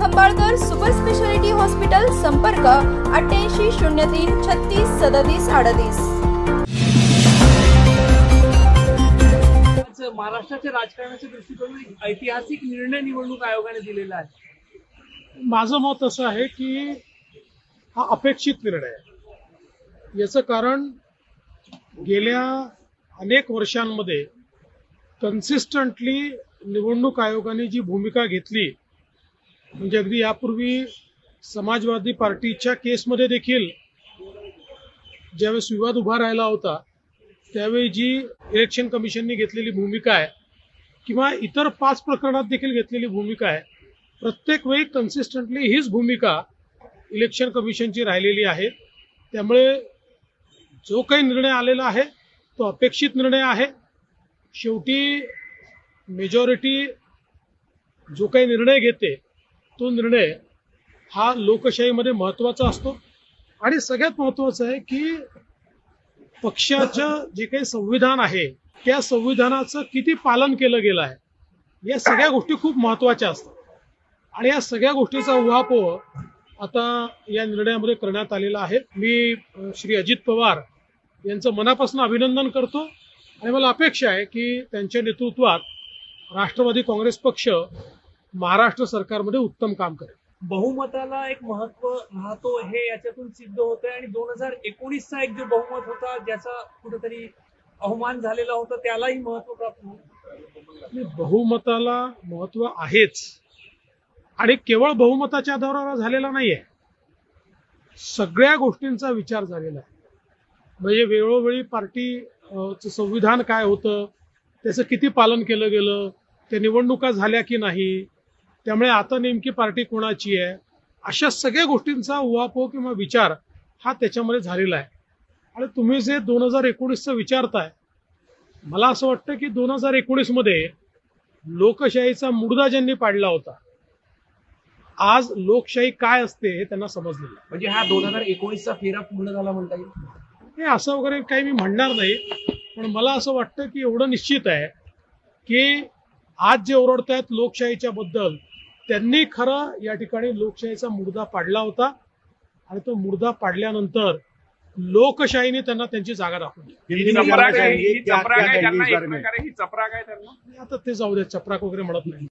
Khambalkar super speciality hospital संपर्क अठ्ठ्याऐंशी शून्य तीन छत्तीस सदतीस अडतीस. महाराष्ट्राच्या राजकारणाच्या दृष्टीकोनातून एक ऐतिहासिक निर्णय निवडणूक आयोगाने दिलेला आहे. माझं मत असं आहे की हा अपेक्षित निर्णय आहे. याचं कारण गेल्या अनेक वर्षांमध्ये कन्सिस्टंटली निवडणूक आयोगाने जी भूमिका घेतली म्हणजे अगदी यापूर्वी समाजवादी पार्टीच्या केसमध्ये देखील ज्यावेळेस विवाद उभा राहिला होता त्यावेळी जी इलेक्शन कमिशनने घेतलेली भूमिका आहे किंवा इतर पाच प्रकरणात देखील घेतलेली भूमिका आहे प्रत्येक वेळी कन्सिस्टंटली हीच भूमिका इलेक्शन कमिशनची राहिलेली आहे. त्यामुळे जो काही निर्णय आलेला आहे तो अपेक्षित निर्णय आहे. शेवटी मेजॉरिटी जो काही निर्णय घेते तो निर्णय हा लोकशाहीमध्ये महत्त्वाचा असतो. आणि सगळ्यात महत्वाचं आहे की पक्षाचं जे काही संविधान आहे त्या संविधानाचं किती पालन केलं गेलं आहे या सगळ्या गोष्टी खूप महत्त्वाच्या असतात. आणि या सगळ्या गोष्टीचा उहापोह आता या निर्णयामध्ये करण्यात आलेला आहे. मी श्री अजित पवार यांचं मनापासून अभिनंदन करतो. आणि मला अपेक्षा आहे की त्यांच्या नेतृत्वात राष्ट्रवादी काँग्रेस पक्ष महाराष्ट्र सरकारमध्ये उत्तम काम करेल. बहुमताला एक महत्त्व राहतो हे याच्यातून सिद्ध होत आहे आणि दोन हजार एकोणीसचा एक जो बहुमत होता ज्याचा कुठेतरी अवमान झालेला होता त्यालाही महत्त्व प्राप्त होईल बहुमताला महत्त्व आहेच. आणि केवळ बहुमताच्या आधारावर झालेला नाहीये. सगळ्या गोष्टींचा विचार झालेला आहे. म्हणजे वेळोवेळी पार्टी संविधान काय होतं त्याचं किती पालन केलं गेलं त्या निवडणुका झाल्या की नाही त्यामुळे आता नेमकी पार्टी कोणाची आहे? अशा सगळ्या गोष्टींचा उहापोह किंवा विचार हा त्याच्यामध्ये झालेला आहे. आणि तुम्ही जे दोन हजार एकोणीसचं विचारताय मला असं वाटतं की दोन हजार एकोणीसमध्ये लोकशाहीचा मुडदा ज्यांनी पाडला होता आज लोकशाही काय असते हे त्यांना समजलेलं. म्हणजे हा दोन हजार एकोणीसचा फेरा पूर्ण झाला म्हणता येईल? हे असं वगैरे काही मी म्हणणार नाही पण मला असं वाटतं की एवढं निश्चित आहे की आज जे ओरडतायत लोकशाहीच्या बद्दल त्यांनी खरं या ठिकाणी लोकशाहीचा मुडदा पाडला होता. आणि तो मुडदा पाडल्यानंतर लोकशाहीने त्यांना त्यांची जागा दाखवली ही ही ही आता ते जाऊ द्या चपराक वगैरे म्हणत नाही.